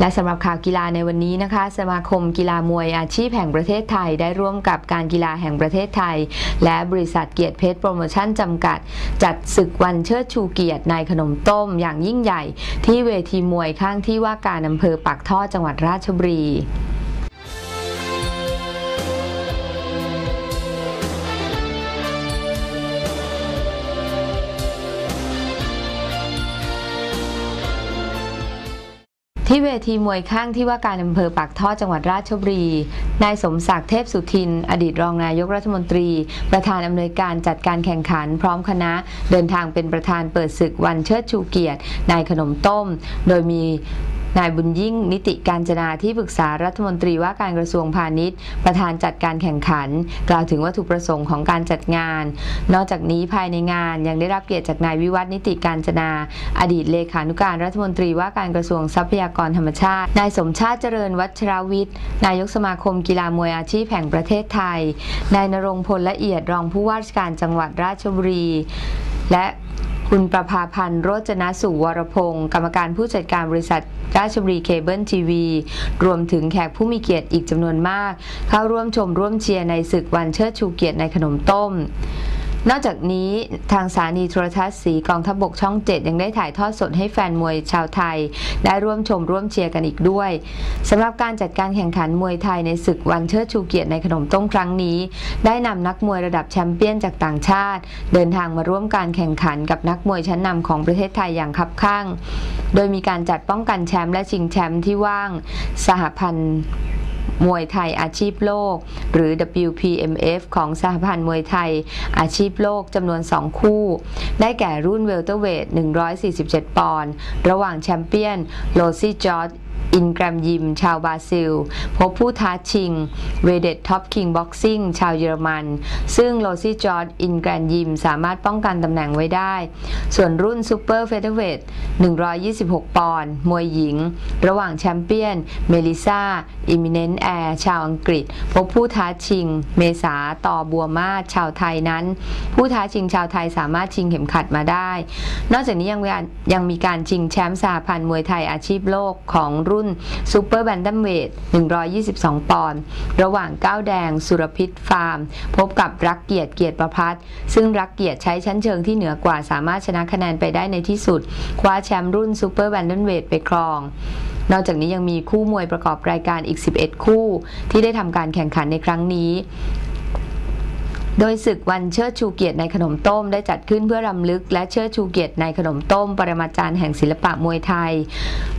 และสำหรับข่าวกีฬาในวันนี้นะคะ สมาคมกีฬามวยอาชีพแห่งประเทศไทย ได้ร่วมกับการกีฬาแห่งประเทศไทย และบริษัทเกียรติเพชรโปรโมชั่นจำกัด จัดศึกวันเชิดชูเกียรติในขนมต้มอย่างยิ่งใหญ่ ที่เวทีมวยข้างที่ว่าการอำเภอปากท่อจังหวัดราชบุรี ที่เวทีมวยข้างที่ว่าการอำเภอปากท่อจังหวัดราชบุรี นายสมศักดิ์เทพสุทิน อดีตรองนายกรัฐมนตรี ประธานอำนวยการจัดการแข่งขัน พร้อมคณะ เดินทางเป็นประธานเปิดศึกวันเชิดชูเกียรติ นายขนมต้ม โดยมี นายบุญยิ่ง นิติการจนาที่ปรึกษารัฐมนตรีว่าการกระทรวงพาณิชย์ ประธานจัดการแข่งขัน กล่าวถึงวัตถุประสงค์ของการจัดงาน นอกจากนี้ภายในงานยังได้รับเกียรติจากนายวิวัฒนิติการจนา อดีตเลขานุการรัฐมนตรีว่าการกระทรวงทรัพยากรธรรมชาติ นายสมชาติเจริญวัชรวิทย์ นายกสมาคมกีฬามวยอาชีพแห่งประเทศไทย นายนรงพลละเอียดรองผู้ว่าราชการจังหวัดราชบุรี และ คุณประภาพันธ์โรจนสุวรพงศ์กรรมการผู้จัดการบริษัทราชบุรีเคเบิลทีวี รวมถึงแขกผู้มีเกียรติอีกจำนวนมาก เข้าร่วมชมร่วมเชียร์ในศึกวันเชิดชูเกียรติในขนมต้ม นอกจากนี้ทางสถานีโทรทัศน์สีกองทัพบบกช่อง 7 ยังได้ถ่ายทอดสดให้แฟนมวยชาวไทย ได้ร่วมชมร่วมเชียร์กันอีกด้วยสำหรับการจัดการแข่งขันมวยไทยในศึกวันเชิดชูเกียรติในขนมต้มครั้งนี้ ได้นำนักมวยระดับแชมเปี้ยนจากต่างชาติ เดินทางมาร่วมการแข่งขันกับนักมวยชั้นนำของประเทศไทยอย่างคับข้าง โดยมีการจัดป้องกันแชมป์และชิงแชมป์ที่ว่าง สหพันธ์ มวยไทยอาชีพโลก หรือ WPMF ของสหพันธ์มวยไทยอาชีพโลกจำนวน 2 คู่ ได้แก่รุ่นเวลเตอร์เวท147 ปอนด์ ระหว่างแชมเปี้ยนโรซี่จอร์ด อินแกรมยิม ชาวบราซิล พบผู้ท้าชิง เวเดตท็อปคิงบ็อกซิ่ง ชาวเยอรมัน ซึ่งโรซี่จอร์ดอินแกรมยิม สามารถป้องกันตำแหน่งไว้ได้ ส่วนรุ่นซูเปอร์เฟเธอร์เวท126 ปอนด์มวยหญิง ระหว่างแชมเปี้ยน เมลิซาอิมิเนนแอร์ ชาวอังกฤษ พบผู้ท้าชิง เมษาต่อบัวมาศชาวไทยนั้น ผู้ท้าชิงชาวไทยสามารถชิงเข็มขัดมาได้ นอกจากนี้ยังมีการยังมีการชิงแชมป์สหพันธ์มวยไทยอาชีพโลกของรุ่นซูเปอร์แบนดัมเวท122 ปอนด์ ระหว่างก้าวแดง สุรพิษฟาร์ม พบกับรักเกียรติเกียรติประพัฒซึ่งรักเกียรติใช้ชั้นเชิงที่เหนือกว่าสามารถชนะคะแนนไปได้ในที่สุด คว้าแชมป์รุ่นซูเปอร์แบนดัมเวทไปครองนอกจากนี้ยังมีคู่มวยประกอบรายการอีก 11 คู่ ที่ได้ทำการแข่งขันในครั้งนี้ โดยศึกวันเชิดชูเกียรติในขนมต้มได้จัดขึ้นเพื่อรำลึกและเชิดชูเกียรติในขนมต้ม ปรมาจารย์แห่งศิลปะมวยไทย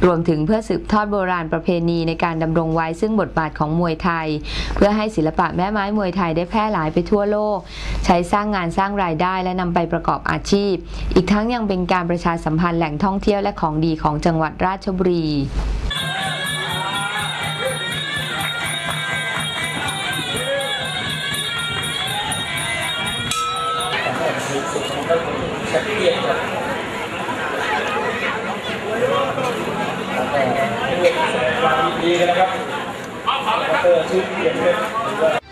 รวมถึงเพื่อสืบทอดโบราณประเพณีในการดำรงไว้ซึ่งบทบาทของมวยไทย เพื่อให้ศิลปะแม่ไม้มวยไทยได้แพร่หลายไปทั่วโลก ใช้สร้างงานสร้างรายได้และนำไปประกอบอาชีพ อีกทั้งยังเป็นการประชาสัมพันธ์แหล่งท่องเที่ยวและของดีของจังหวัดราชบุรี ยนครับแล้วก็เรื่องความดีกันนะครับดรชุดเกียรติเพชร